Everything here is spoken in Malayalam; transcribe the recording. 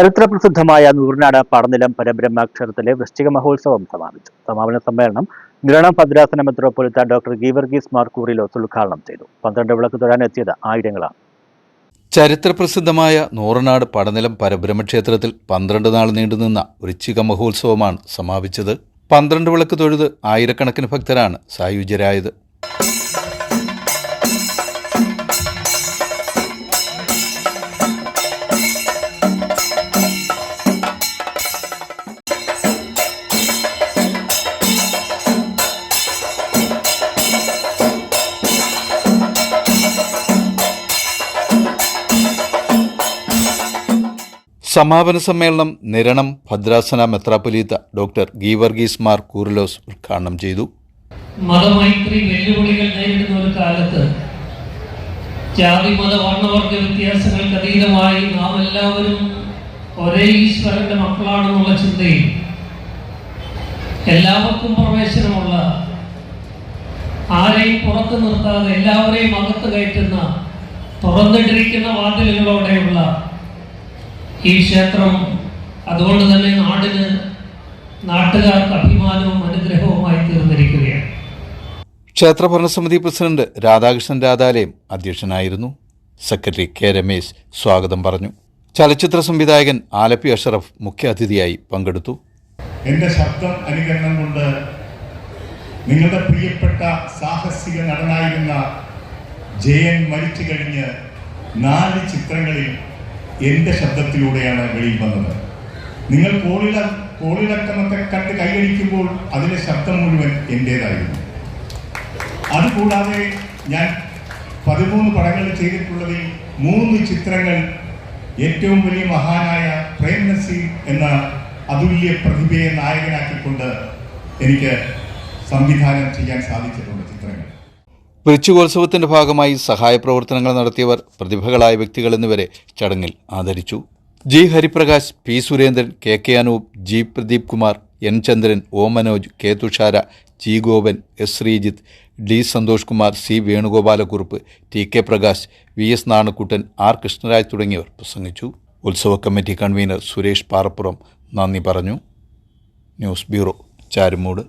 ചരിത്രപ്രസിദ്ധമായ നൂറിനാട് പടനിലം പരബ്രഹ്മാക്ഷരത്തിലെ വൃശ്ചിക മഹോത്സവം സമാപിച്ചു. സമാപന സമ്മേളനം നിരണം ഭദ്രാസന മെത്രോപൊലിത്ത ഡോക്ടർ ഗീവർഗീസ് മാർക്കൂറിലോസ് ഉദ്ഘാടനം ചെയ്തു. പന്ത്രണ്ട് വിളക്ക് തൊഴാനെത്തിയത് ആയിരങ്ങളാണ്. ചരിത്രപ്രസിദ്ധമായ നൂറനാട് പടനിലം പരബ്രഹ്മക്ഷേത്രത്തിൽ പന്ത്രണ്ട് നാൾ നീണ്ടുനിന്ന വൃശ്ചിക മഹോത്സവമാണ് സമാപിച്ചത്. പന്ത്രണ്ട് വിളക്ക് തൊഴുത് ആയിരക്കണക്കിന് ഭക്തരാണ് സായുജ്യരായത്. സമാപന സമ്മേളനം നിരണം ഭദ്രാസന മെത്രാപ്പൊലീത്ത ഡോക്ടർ ഗീവർഗീസ് മാർ കൂറിലോസ് ഉദ്ഘാടനം ചെയ്തു. മതമൈത്രി വെല്ലുവിളികൾ നേരിടുന്ന ഒരു കാലത്ത് ജാതി മത വർണവർഗ വ്യത്യാസങ്ങൾക്ക് അതീതമായി നാം എല്ലാവരും ഒരേ ഈശ്വരന്റെ മക്കളാണെന്നുള്ള ചിന്തയിൽ എല്ലാവർക്കും പ്രവേശനമുള്ള ആരെയും പുറത്തു നിർത്താതെ എല്ലാവരെയും അകത്ത് കയറ്റുന്ന തുറന്നിട്ടിരിക്കുന്ന വാതിലുകളോടെയുള്ള ഈ ക്ഷേത്രം അതുകൊണ്ട് തന്നെ നാടിന് നാട്ടുകാർക്ക് അഭിമാനവും അനുഗ്രഹവുമായി തീർന്നിരിക്കുകയാണ്. ക്ഷേത്ര ഭരണസമിതി പ്രസിഡന്റ് രാധാകൃഷ്ണൻ രാധാലയം അധ്യക്ഷനായിരുന്നു. സെക്രട്ടറി കെ രമേശ് സ്വാഗതം പറഞ്ഞു. ചലച്ചിത്ര സംവിധായകൻ ആലപ്പി അഷറഫ് മുഖ്യാതിഥിയായി പങ്കെടുത്തു. എന്റെ ശബ്ദം അനുകരണം കൊണ്ട് നിങ്ങളുടെ പ്രിയപ്പെട്ട സാഹസിക നടനായിരുന്ന ജയൻ മരിച്ചു കഴിഞ്ഞ് നാല് ചിത്രങ്ങളിൽ എന്റെ ശബ്ദത്തിലൂടെയാണ് വെളിയിൽ വന്നത്. നിങ്ങൾ കോളിള കോളിളക്കണത്തെ കണ്ട് കൈയടിക്കുമ്പോൾ അതിലെ ശബ്ദം മുഴുവൻ എന്റേതായിരുന്നു അതുകൂടാതെ ഞാൻ പതിമൂന്ന് പടങ്ങൾ ചെയ്തിട്ടുള്ളതിൽ മൂന്ന് ചിത്രങ്ങൾ ഏറ്റവും വലിയ മഹാനായ പ്രേം നസീർ എന്ന അതുല്യ പ്രതിഭയെ നായകനാക്കിക്കൊണ്ട് എനിക്ക് സംവിധാനം ചെയ്യാൻ സാധിച്ചിട്ടുണ്ട് ചിത്രങ്ങൾ. വൃശ്ചികോത്സവത്തിന്റെ ഭാഗമായി സഹായ പ്രവർത്തനങ്ങൾ നടത്തിയവർ പ്രതിഭകളായ വ്യക്തികൾ എന്നിവരെ ചടങ്ങിൽ ആദരിച്ചു. G. Hariprakash P. Surendran K. K. Anoop G. Pradeep Kumar N. Chandran O. Manoj K. Thushara G. Gopan S. Sreejith D. Santhosh Kumar C. Venugopalakurup T. K. Prakash V. S. Nanakkuttan R. Krishnaraj തുടങ്ങിയവർ പ്രസംഗിച്ചു. ഉത്സവ കമ്മിറ്റി കൺവീനർ സുരേഷ് പാറപ്പുറം നന്ദി പറഞ്ഞു. News bureau Charummood.